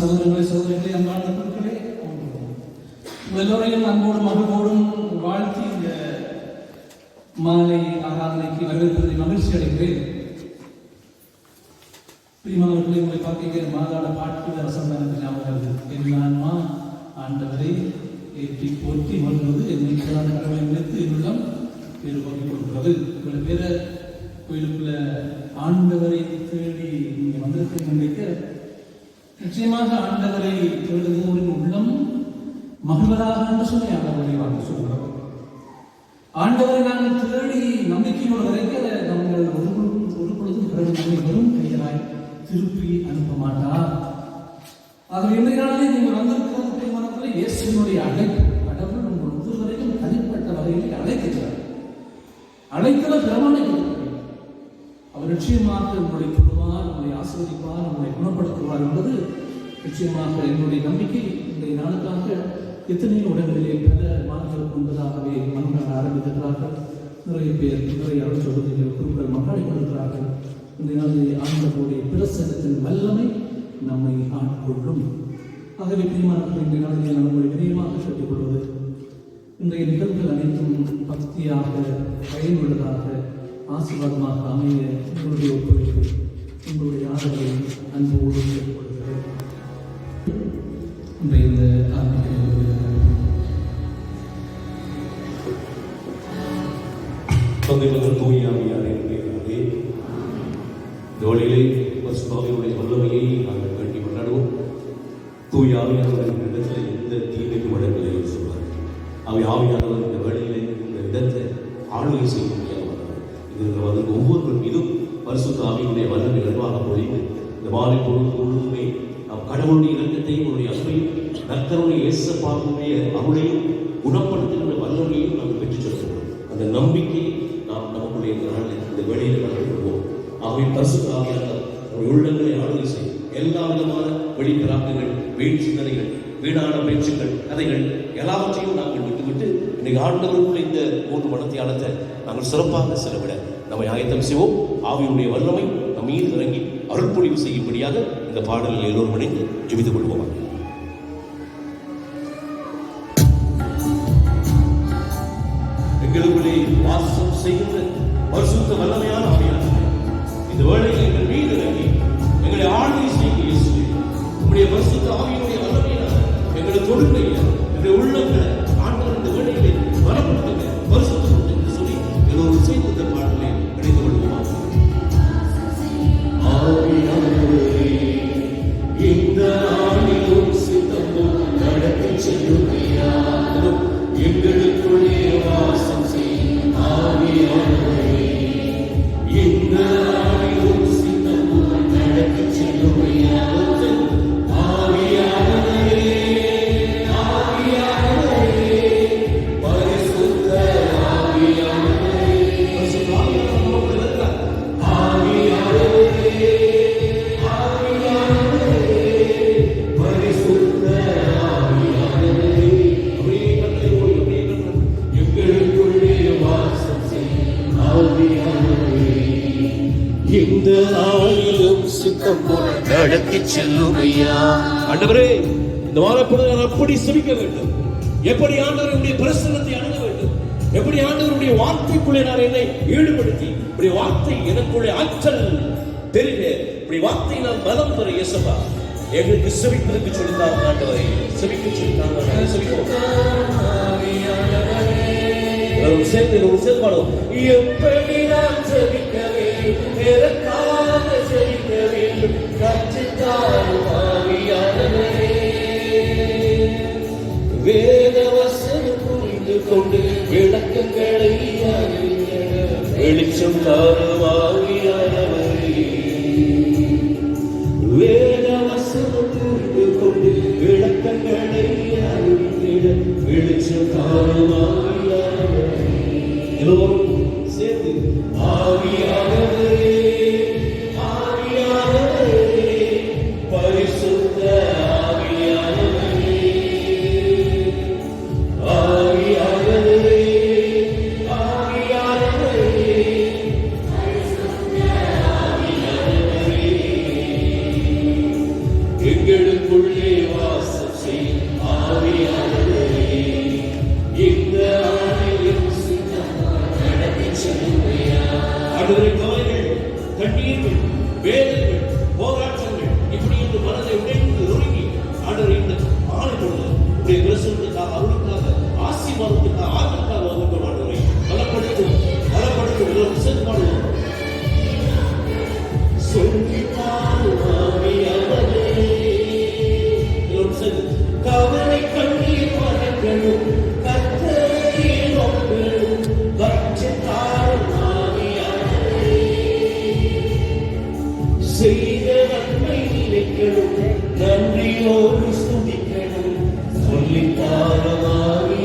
சகோதரர்களே சகோதரிகளே அன்பான நண்பர்களே எல்லோரையும் அன்போடும் மகிழ்வோடும் வாழ்த்தி இந்த மாலை ஆராதனைக்கு வரவேற்பதை மகிழ்ச்சி அடைகிறேன். பிரியமானவர்களை உங்களை பார்க்க மாதாட பாட்டு ரசம் எனக்கு ஞாபகம் வருது. ஆண்டவரை ஏற்றி போற்றி வருவது என்னை கடமை நினைத்து என்னிடம் பேரு பகி கொடுக்கிறது. உங்களை பேரை கோயிலுக்குள்ள ஆண்டவரை தேடி நீங்கள் வந்திருக்க நினைக்க நிச்சயமாக ஆண்டவரை தேடுவோரின் உள்ளம் மகிழ்வதாக என்று சொல்லி ஆண்டவரை வாங்க சொல்கிறோம் ஆண்டவரை நாங்கள் தேடி நம்பிக்கையோடு வரைக்க நாங்கள் ஒரு ஒரு பொழுதும் பிறகு வெறும் திருப்பி அனுப்ப மாட்டார். ஆகவே இன்றைய நாளிலே நீங்கள் வந்திருக்கிறது திருமணத்தில் இயேசுனுடைய அழைப்பு கடவுள் உங்கள் ஒவ்வொருவரையும் தனிப்பட்ட வகையில் அழைக்கிறார். அழைக்கிற பிரமாணிக்கிறார் அவர் நிச்சயமாக உங்களை தொடுவார் உங்களை ஆசிரியப்பார் உங்களை குணப்படுத்துவார் என்பது நிச்சயமாக என்னுடைய நம்பிக்கை இன்றைய நாளுக்காக எத்தனை உடல்களிலே பல மாதங்களுக்கு முன்பதாகவே மன்றாட ஆரம்பித்திருக்கிறார்கள். நிறைய பேர் நிறைய அருள் சொல்வதில் குருக்கள் மக்களை கொடுக்கிறார்கள் இந்த நாளிலே ஆண்டவருடைய பிரசனத்தின் வல்லமை நம்மை ஆட்கொள்ளும். ஆகவே பிரியமானவர்கள் இந்த நாளிலே நம்முடைய வினயமாக சொல்லிக் கொள்வது இன்றைய நிகழ்வுகள் அனைத்தும் பக்தியாக பயனுள்ளதாக ஆசீர்வாதமாக அமைய உங்களுடைய ஒத்துழைப்பு உங்களுடைய ஆதரவை அன்போடு பசுபாவினுடைய வல்லமையை நாங்கள் வேண்டி கொண்டாடுவோம். தூய் ஆவியானவர் இந்த இடத்துல எந்த தீமைக்கும் இடங்களை சொல்வார். அவை ஆவியானவர் இந்த வழியிலே இந்த இடத்தை ஆளுகை செய்ய முடியாதவர் இது வந்து ஒவ்வொருவர் மீதும் பரிசுத்த ஆவியுடைய வல்லமை நிர்வாக பொழிந்து இந்த மாலை பொழுது முழுவதுமே நாம் கடவுளுடைய இரக்கத்தையும் அவருடைய அன்பையும் நற்கருடைய இயேச அருளையும் குணப்படுத்துகின்ற வல்லமையும் நாம் பெற்றுச் செல்கிறோம் அந்த நம்பிக்கையை நாம் நமக்குடைய இந்த வேலையில் இந்த வேளையில் கொள்வோம் ஆகவே பரிசுத்த ஆவியான உள்ளங்களை ஆளுகை செய்யும். எல்லா விதமான வெளிப்பிராக்குகள் வீண் சிந்தனைகள் வீணான பேச்சுக்கள் கதைகள் எல்லாவற்றையும் நாங்கள் விட்டுவிட்டு இன்னைக்கு ஆண்டவருக்குள்ள இந்த மூன்று மனத்தியானத்தை நாங்கள் சிறப்பாக செலவிட நம்மை ஆயத்தம் செய்வோம். ஆவியுடைய வல்லமை நம் மீது இறங்கி அருள்பொழிவு செய்யும்படியாக இந்த பாடலில் எல்லோரும் இணைந்து ஜெபித்துக் கொள்வோம். எங்களுக்குள்ளே வாசம் செய்கிற பரிசுத்த வல்லமையான ஆவியானவரே இந்த வேளையில் எங்கள் மீது இறங்கி எங்களை ஆளுகை செய்யுங்க உங்களுடைய உம்முடைய பரிசுத்த ஆவியினுடைய வல்லமையினால் எங்களை தொடுங்க எங்களுடைய உள்ளங்களை சித்தம் போல நடத்தி செல்லுமையா ஆண்டவரே இந்த வாரப்பொழுது நான் அப்படி சுமிக்க வேண்டும். எப்படி ஆண்டவருடைய பிரசனத்தை அணுக வேண்டும்? எப்படி ஆண்டவருடைய வார்த்தைக்குள்ளே நான் என்னை ஈடுபடுத்தி இப்படி வார்த்தை எனக்குள்ளே ஆற்றல் பெருக இப்படி வார்த்தை நான் பலம் பெற இயேசப்பா எங்களுக்கு செவிப்பதற்கு சொல்லித்தாங்க ஆண்டவரை. செவிக்க சொல்லித்தாங்க செவிப்போம் சேர்ந்து ஒரு சேர்ந்து எப்படி நான் செவிக்க வேத புரிந்து கொண்டு விளக்கங்களை வெளிச்சம் தாரும் ஆவியானவரே புரிந்து கொண்டு விளக்கங்களை அறிந்திட வெளிச்சம் தாரும் எல்லோரும் ஆகவே கவலைகள் கண்ணீர்கள் வேதனைகள் போராட்டங்கள் இப்படி இந்த மனதை உடைந்து உருகி ஆண்டவர் இந்த ஆணை பொழுது உடைய பிரசுக்காக அருளுக்காக ஆசீர்வாதத்துக்காக ஆற்றுக்காக வகுக்கும் ஆண்டவரை. பலப்படுத்தும் பலப்படுத்தும் விசேஷமானது சொல்லி நன்றியோடு ஸ்துதிக்கணும். சொல்லி பாடுவாமியானவரே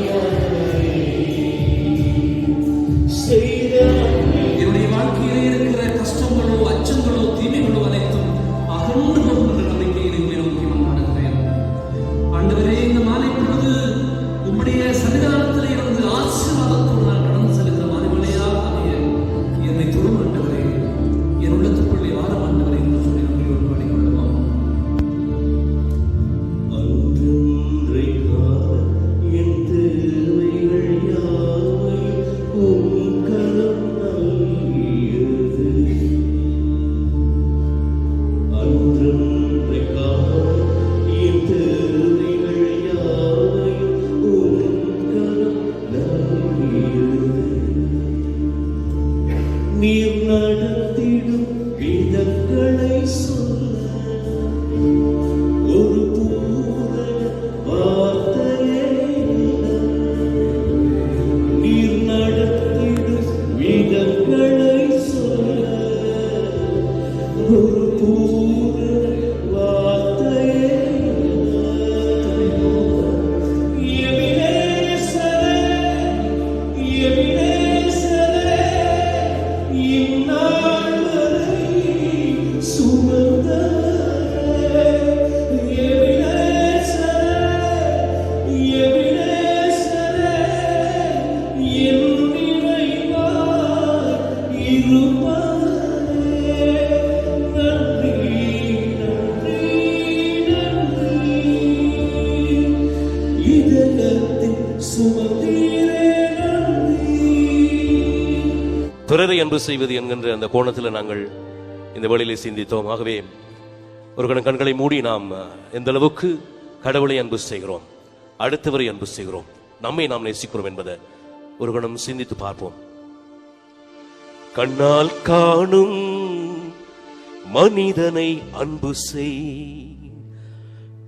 பிறரை அன்பு செய்வது என்கின்ற அந்த கோணத்தில் நாங்கள் இந்த வேளையிலே சிந்தித்தோம். ஆகவே ஒரு கணம் கண்களை மூடி நாம் எந்த அளவுக்கு கடவுளை அன்பு செய்கிறோம் அடுத்தவரை அன்பு செய்கிறோம் நம்மை நாம் நேசிக்கிறோம் என்பதை ஒரு கணம் சிந்தித்து பார்ப்போம். கண்ணால் காணும் மனிதனை அன்பு செய்.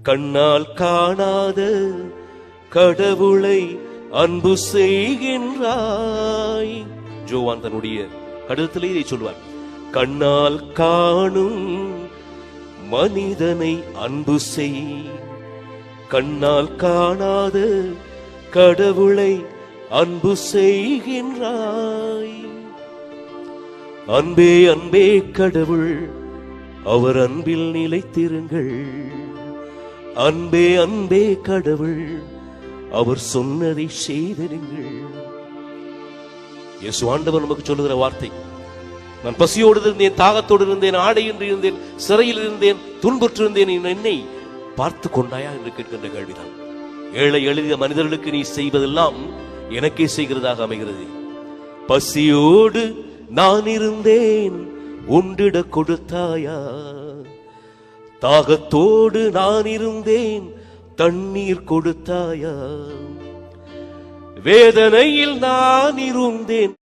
கண்ணால் காணாத கடவுளை அன்பு செய்கின்றாய். ஜோவான் தன்னுடைய கடிதத்திலே இதை சொல்வார். கண்ணால் காணும் மனிதனை அன்பு செய். கண்ணால் காணாத கடவுளை அன்பு செய்கின்றாய். அன்பே அன்பே கடவுள் அவர் அன்பில் நிலைத்திருங்கள். அன்பே அன்பே கடவுள் அவர் சொன்னதை செய்திருங்கள். இயேசு ஆண்டவர் நமக்கு சொல்லுகிற வார்த்தை. நான் பசியோடு இருந்தேன் தாகத்தோடு இருந்தேன் ஆடையின்றி இருந்தேன் சிறையில் இருந்தேன் துன்புற்று இருந்தேன் என்னை பார்த்து கொண்டாயா என்று கேட்கின்ற கேள்விதான். ஏழை எளிய மனிதர்களுக்கு நீ செய்வதெல்லாம் எனக்கே செய்கிறதாக அமைகிறது. பசியோடு நான் இருந்தேன் உண்டிட கொடுத்தாயா? தாகத்தோடு நான் இருந்தேன் தண்ணீர் கொடுத்தாயா? வேதனையில் நான் இருந்தேன்.